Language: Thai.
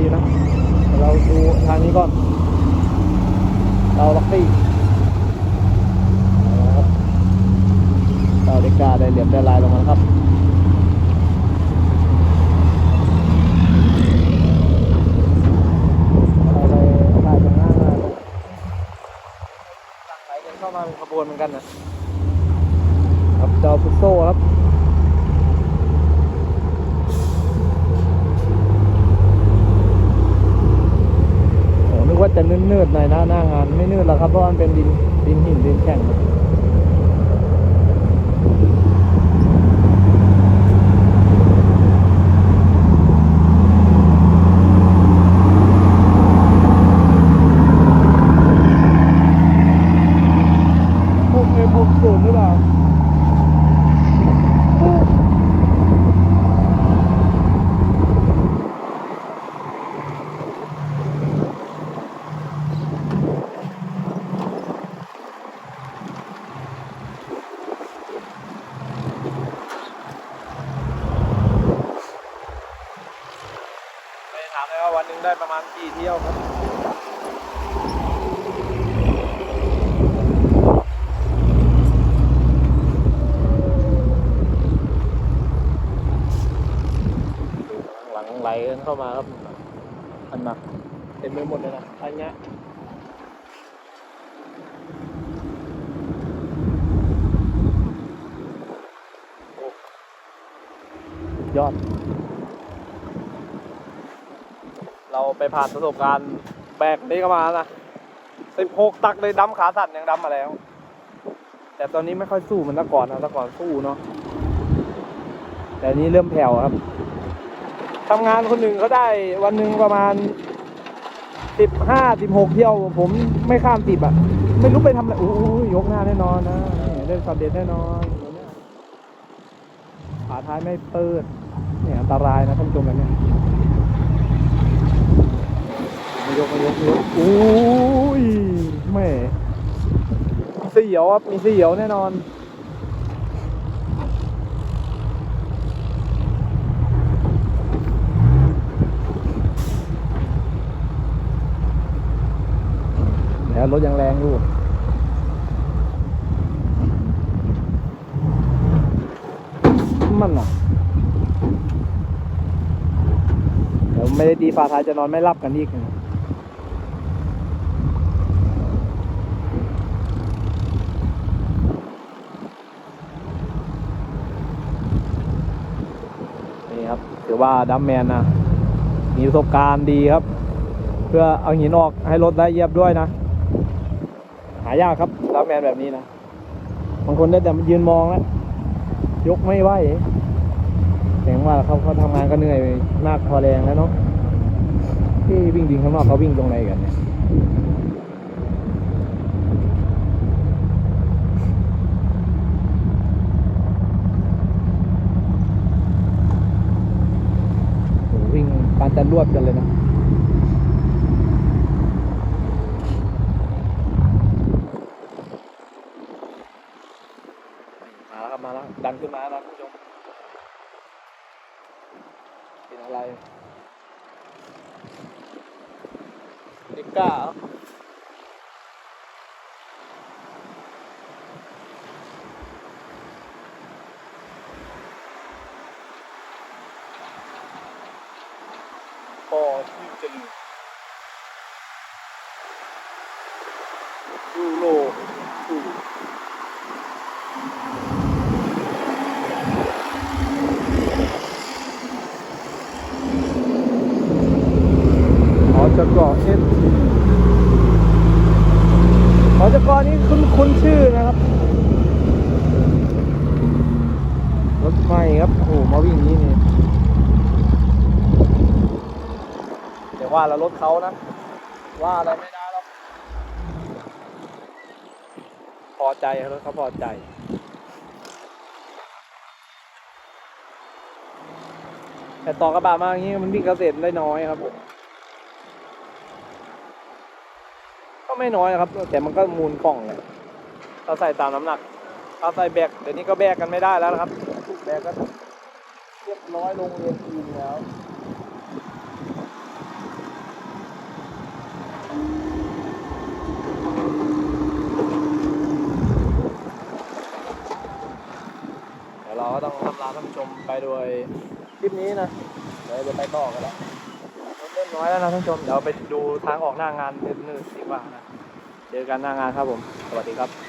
อยู่นะเราดูทางนี้ก่อน เราล็อกตี้นะครับเราเด็กกาได้เหลี่ยมได้ลายลงมาครับเราไปถ่ายตรงหน้ามาเลยหลังไหลกันเข้ามาเป็นขบวนเหมือนกันนะครับจอฟุตโซครับ โอ้ นืดๆหน่อยนะหน้างาน ไม่นืดหรอกครับเพราะมันเป็นดินดินหินดินแข็งพวกเอพวกศูนย์หรือเปล่าไม่ถามเลยว่าวันหนึ่ง ได้ประมาณกี่เที่ยวครับหลังไหลกันเข้ามาครับอันหนักเต็มไปหมดเลยนะอันเนี้ยยอด เราไปผ่านประสบการณ์แบกนี้ก็มานะสิบหกตักเลยดำขาสั่นยังดำมาแล้ว แต่ตอนนี้ไม่ค่อยสู้เหมือนแต่ก่อนนะแต่ก่อนสู้เนาะแต่นี้เริ่มแผ่วครับทำงานคนหนึ่งเขาได้วันหนึ่งประมาณสิบห้าสิบหกเที่ยว ผมไม่ข้ามสิบอะ ไม่รู้ไปทำอะไรโอ้ยยกหน้าแน่นอนนะนี่ได้สำเร็จแน่นอนขาท้ายไม่เปิดเนี่ยอันตรายนะท่านผู้ชมแบบเนี้ ยไม่ยกม่ยกยกโอ้ยแม่เสียวครับมีเสียวแน่นอนแล้วรถยังแรงอยู่มันอะเดี๋ยวไม่ได้ตีฝาท้ายจะนอนไม่รับกันอีกนะนี่ครับ ถือว่าดัมแมนนะมีประสบการณ์ดีครับ เพื่อเอาหินออกให้รถได้เยียบด้วยนะ หายากครับดัมแมนแบบนี้นะบางคนได้แต่ยืนมองแล้วยกไม่ไหวแสดงว่าเขาเขาทำงานก็เหนื่อยมากพอแรงแล้วเนาะที่วิ่งดิงข้างนอกเขาวิ่งตรงไหนกันเนี่ยโหวิ่ง ปานจะรวบกันเลยนะมาแล้วครับมาแล้วดันขึ้นมาแล้วคุณผู้ชมเป็นอะไรเด็กก้าเหรอ พอชื่จะลืมยูโรยูหอจกเอสหอจกนี้คุ้นคุ้นชื่อนะครับ รถไฟครับ โอ้โหมาวิ่งอย่างนี้นี่เดี๋ย ว่าแล้วรถเขานะ ว่าอะไรไม่ได้หรอกพอใจรถเขาพอใจแต่ต่อกระบะมาอย่างนี้มันวิ่งเกษตรได้น้อยครับผมก็ไม่น้อยนะครับ แต่มันก็มูลกล่องเลยเราใส่ตามน้ำหนักเราใส่แบกเดี๋ยวนี้ก็แบกกันไม่ได้แล้วนะครับแบกก็เรียบร้อยลงเรียนทีแล้ว เดี๋ยวเราก็ต้องลำลา ท่านผู้ชมไปโดยคลิปนี้นะเดี๋ยวจะไปต่อกันแล้วเริ่มน้อยแล้วนะท่านผู้ชมเดี๋ยวไปดูทางออกหน้า งานนิดนึงดีกว่านะเจอกันหน้างานครับผม สวัสดีครับ